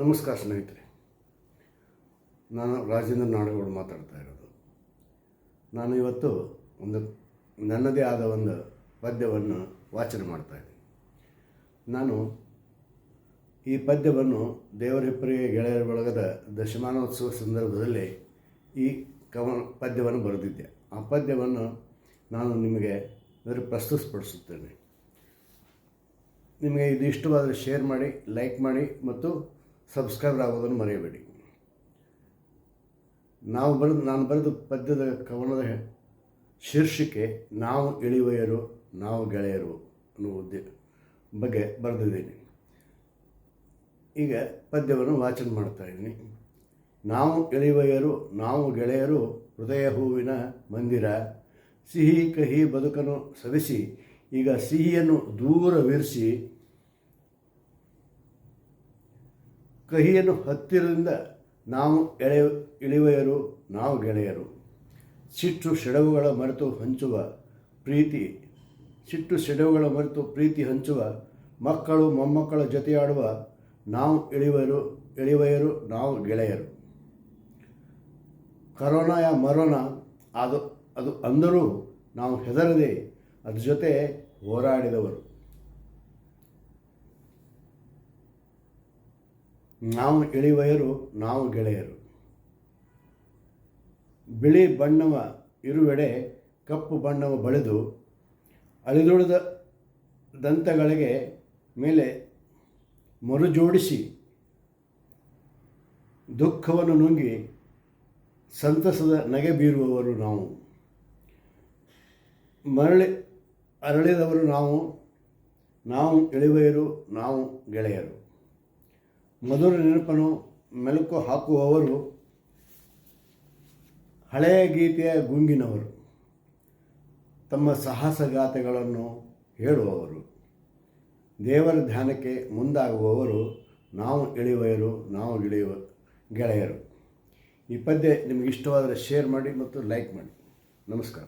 ನಮಸ್ಕಾರ ಸ್ನೇಹಿತರೆ. ನಾನು ರಾಜೇಂದ್ರ ನಾಡಗೌಡ ಮಾತಾಡ್ತಾ ಇರೋದು. ನಾನು ಇವತ್ತು ಒಂದು ನನ್ನದೇ ಆದ ಒಂದು ಪದ್ಯವನ್ನು ವಾಚನ ಮಾಡ್ತಾ ಇದ್ದೀನಿ. ನಾನು ಈ ಪದ್ಯವನ್ನು ದೇವರ ಹಿಪ್ಪರಿಗೆ ಗೆಳೆಯರ ಬಳಗದ ದಶಮಾನೋತ್ಸವ ಸಂದರ್ಭದಲ್ಲಿ ಈ ಕವ ಪದ್ಯವನ್ನು ಬರೆದಿದ್ದೆ. ಆ ಪದ್ಯವನ್ನು ನಾನು ನಿಮಗೆ ಅದರ ಪ್ರಸ್ತುತಪಡಿಸುತ್ತೇನೆ. ನಿಮಗೆ ಇದು ಇಷ್ಟವಾದರೆ ಶೇರ್ ಮಾಡಿ, ಲೈಕ್ ಮಾಡಿ ಮತ್ತು ಸಬ್ಸ್ಕ್ರೈಬರ್ ಆಗೋದನ್ನು ಮರೆಯಬೇಡಿ. ನಾವು ಬರೆದು, ನಾನು ಬರೆದ ಪದ್ಯದ ಕವನದ ಶೀರ್ಷಿಕೆ, ನಾವು ಇಳಿವೆಯರು, ನಾವು ಗೆಳೆಯರು ಅನ್ನುವ ಉದ್ದೇ ಬಗ್ಗೆ ಬರೆದಿದ್ದೀನಿ. ಈಗ ಪದ್ಯವನ್ನು ವಾಚನ ಮಾಡ್ತಾ ಇದ್ದೀನಿ. ನಾವು ಇಳಿವಯರು, ನಾವು ಗೆಳೆಯರು, ಹೃದಯ ಹೂವಿನ ಮಂದಿರ, ಸಿಹಿ ಕಹಿ ಬದುಕನ್ನು ಸವಿಸಿ, ಈಗ ಸಿಹಿಯನ್ನು ದೂರವಿರಿಸಿ ಕಹಿಯನ್ನು ಹತ್ತಿರದಿಂದ ನಾವು ಎಳೆ, ಇಳಿವೆಯರು, ನಾವು ಗೆಳೆಯರು. ಸಿಟ್ಟು ಸೆಡವುಗಳ ಮರೆತು ಹಂಚುವ ಪ್ರೀತಿ, ಸಿಟ್ಟು ಸೆಡವುಗಳ ಮರೆತು ಪ್ರೀತಿ ಹಂಚುವ ಮಕ್ಕಳು, ಮೊಮ್ಮಕ್ಕಳ ಜೊತೆಯಾಡುವ ನಾವು ಇಳಿವರು ಇಳಿವೆಯರು, ನಾವು ಗೆಳೆಯರು. ಕರೋನಾಯ ಮರೋಣ ಅದು ಅದು ಅಂದರೂ ನಾವು ಹೆದರದೆ ಅದ್ರ ಜೊತೆ ಹೋರಾಡಿದವರು. ನಾವು ಎಳಿವಯರು ನಾವು ಗೆಳೆಯರು. ಬಿಳಿ ಬಣ್ಣವ ಇರುವೆಡೆ ಕಪ್ಪು ಬಣ್ಣವ ಬಳಿದು ಅಳಿದುಳಿದ ದಂತಗಳಿಗೆ ಮೇಲೆ ಮರುಜೋಡಿಸಿ ದುಃಖವನ್ನು ನುಂಗಿ ಸಂತಸದ ನಗೆ ಬೀರುವವರು ನಾವು. ಮರಳಿ ಅರಳಿದವರು ನಾವು ನಾವು ಇಳಿವೆಯರು ನಾವು ಗೆಳೆಯರು. ಮಧುರ ನೆನಪನ್ನು ಮೆಲುಕು ಹಾಕುವವರು ಹಳೆಯ ಗೀತೆಯ ಗುಂಗಿನವರು. ತಮ್ಮ ಸಾಹಸಗಾಥೆಗಳನ್ನು ಹೇಳುವವರು. ದೇವರ ಧ್ಯಾನಕ್ಕೆ ಮುಂದಾಗುವವರು ನಾವು ಎಳೆಯುವರು ನಾವು ಇಳಿಯುವ ಗೆಳೆಯರು. ಈ ಪದ್ಯ ನಿಮಗೆ ಇಷ್ಟವಾದರೆ ಶೇರ್ ಮಾಡಿ ಮತ್ತು ಲೈಕ್ ಮಾಡಿ. ನಮಸ್ಕಾರ.